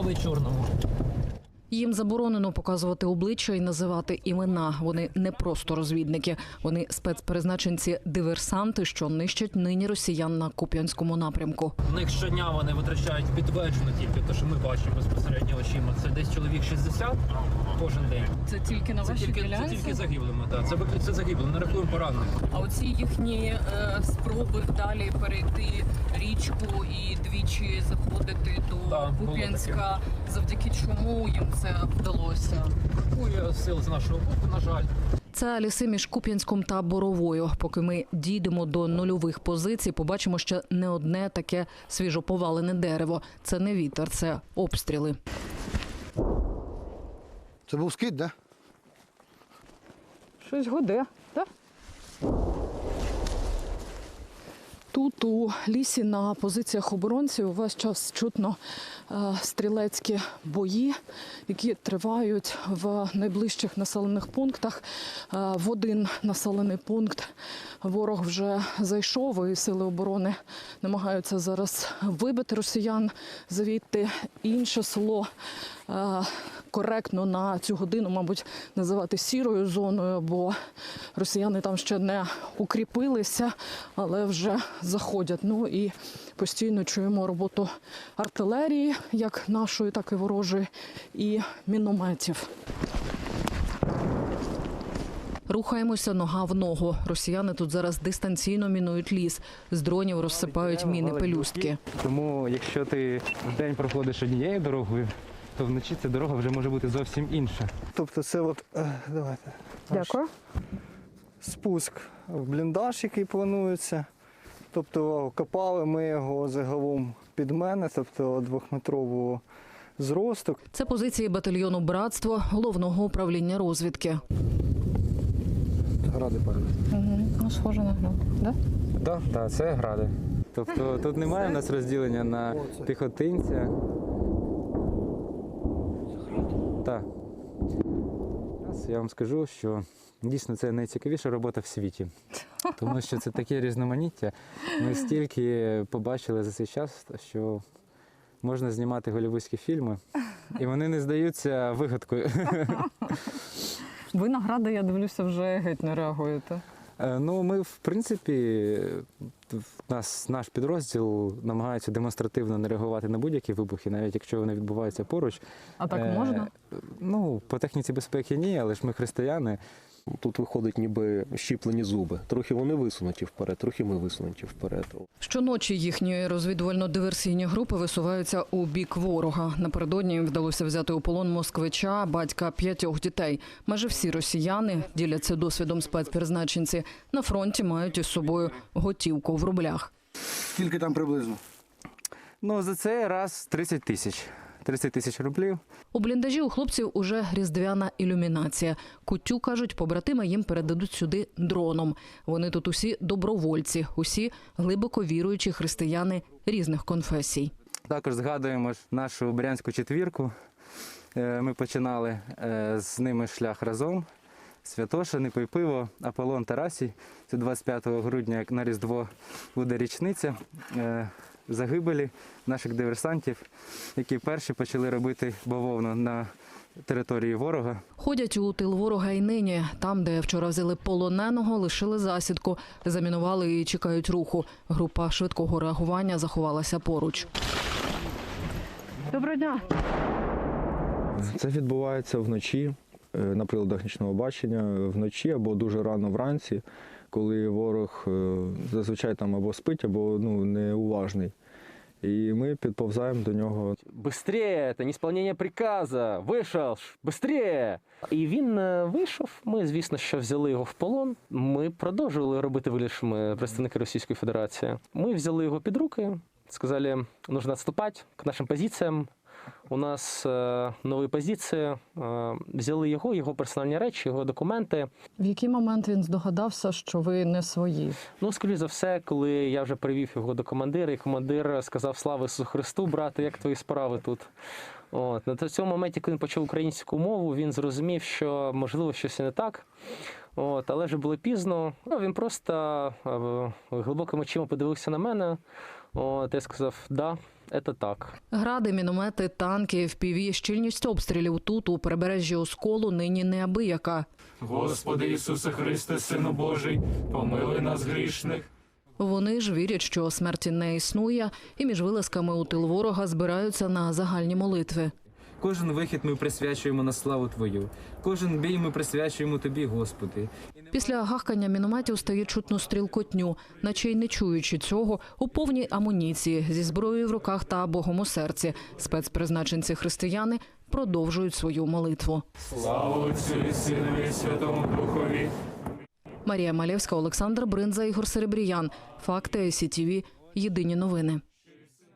ви чорному. Їм заборонено показувати обличчя і називати імена. Вони не просто розвідники, вони спецперезначенці диверсанти, що нищать нині росіян на куп'янському напрямку. В них щодня вони витрачають підтверджено тільки те, що ми бачимо безпосередньо очима. Це десь чоловік 60 кожен день. Це тільки на Це вашій тільки, це ділянці? тільки загиблими. Так. Це виключно це загиблими, не рахуємо поранених. А оці їхні е, спроби далі перейти річку і двічі заходити до було Куп'янська, завдяки чому їм це вдалося? Бракує сил з нашого боку, на жаль. Це ліси між Куп'янськом та Боровою. Поки ми дійдемо до нульових позицій, побачимо ще не одне таке свіжоповалене дерево. Це не вітер, це обстріли. Це був скид, да? Щось годе, так? Тут у лісі на позиціях оборонців увесь час чутно е, стрілецькі бої, які тривають в найближчих населених пунктах. Е, в один населений пункт ворог вже зайшов, і сили оборони намагаються зараз вибити росіян звідти. Інше село е, коректно на цю годину, мабуть, називати сірою зоною, бо росіяни там ще не укріпилися, але вже заходять. Ну і постійно чуємо роботу артилерії, як нашої, так і ворожої, і мінометів. Рухаємося нога в ногу. Росіяни тут зараз дистанційно мінують ліс. З дронів розсипають міни пелюстки. Тому якщо ти в день проходиш однією дорогою, то вночі ця дорога вже може бути зовсім інша. Тобто це от, е, давайте. Дякую. Спуск в бліндаж, який планується. Тобто копали ми його загалом під мене, тобто двохметрового зросту. Це позиції батальйону Братство головного управління розвідки. Гради падають. Угу. Ну, схоже на град. Да? Так, так, це гради. Тобто тут немає в нас розділення на піхотинця. Так. Я вам скажу, що дійсно це найцікавіша робота в світі. Тому що це таке різноманіття. Ми стільки побачили за цей час, що можна знімати голівудські фільми, і вони не здаються вигадкою. Ви на гради, я дивлюся, вже геть не реагуєте. Е, Ну, ми, в принципі, нас наш підрозділ намагається демонстративно не реагувати на будь-які вибухи, навіть якщо вони відбуваються поруч. А так Е, можна? Ну, по техніці безпеки ні, але ж ми християни. Тут виходить ніби щіплені зуби. Трохи вони висунуті вперед, трохи ми висунуті вперед. Щоночі їхні розвідувально-диверсійні групи висуваються у бік ворога. Напередодні їм вдалося взяти у полон москвича, батька п'ятьох дітей. Майже всі росіяни діляться досвідом спецпризначенці. На фронті мають із собою готівку в рублях. Скільки там приблизно? Ну, за це раз 30 тисяч. 30 тисяч рублів. У бліндажі у хлопців уже різдвяна ілюмінація. Кутю кажуть, побратими їм передадуть сюди дроном. Вони тут усі добровольці, усі глибоко віруючі християни різних конфесій. Також згадуємо нашу брянську четвірку. Е, Ми починали е, з ними шлях разом. Святоша, Нипий пиво, Аполлон Тарасій. Це 25 грудня, як на Різдво буде річниця е, загибелі наших диверсантів, які перші почали робити бавовну на території ворога. Ходять у тил ворога й нині. Там, де вчора взяли полоненого, лишили засідку, замінували і чекають руху. Група швидкого реагування заховалася поруч. Доброго дня. Це відбувається вночі е, на приладах нічного бачення, вночі або дуже рано вранці, коли ворог е, зазвичай там або спить, або ну, неуважний. І ми підповзаємо до нього. Быстрее, це неисполнение приказа. Вийшов, быстрее. І він вийшов. Ми, звісно, що взяли його в полон. Ми продовжували робити вигляд, що ми представники Російської Федерації. Ми взяли його під руки, сказали, нужно відступати к нашим позиціям. У нас е, нові позиції. Е, взяли його, його персональні речі, його документи. В який момент він здогадався, що ви не свої? Ну, скоріш за все, коли я вже привів його до командира, і командир сказав Слава Ісусу Христу, брате, як твої справи тут. От. На цьому моменті, коли він почув українську мову, він зрозумів, що можливо щось і не так. От, але вже було пізно. Ну, він просто е, глибокими очима подивився на мене. От, я сказав, да, Это так. Гради, міномети, танки, FPV, щільність обстрілів тут у прибережжі Осколу нині неабияка. Господи Ісусе Христе, Сину Божий, помилуй нас грішних. Вони ж вірять, що смерті не існує, і між вилазками у тил ворога збираються на загальні молитви. Кожен вихід ми присвячуємо на славу Твою. Кожен бій ми присвячуємо Тобі, Господи. Після гахкання мінометів стає чутно стрілкотню, наче й не чуючи цього, у повній амуніції зі зброєю в руках та богом у серці. Спецпризначенці християни продовжують свою молитву. Слава Отцю і Синові і Святому Духові. Марія Малєвська, Олександр Бринза, Ігор Серебріян. Факти СІТВ. Єдині новини.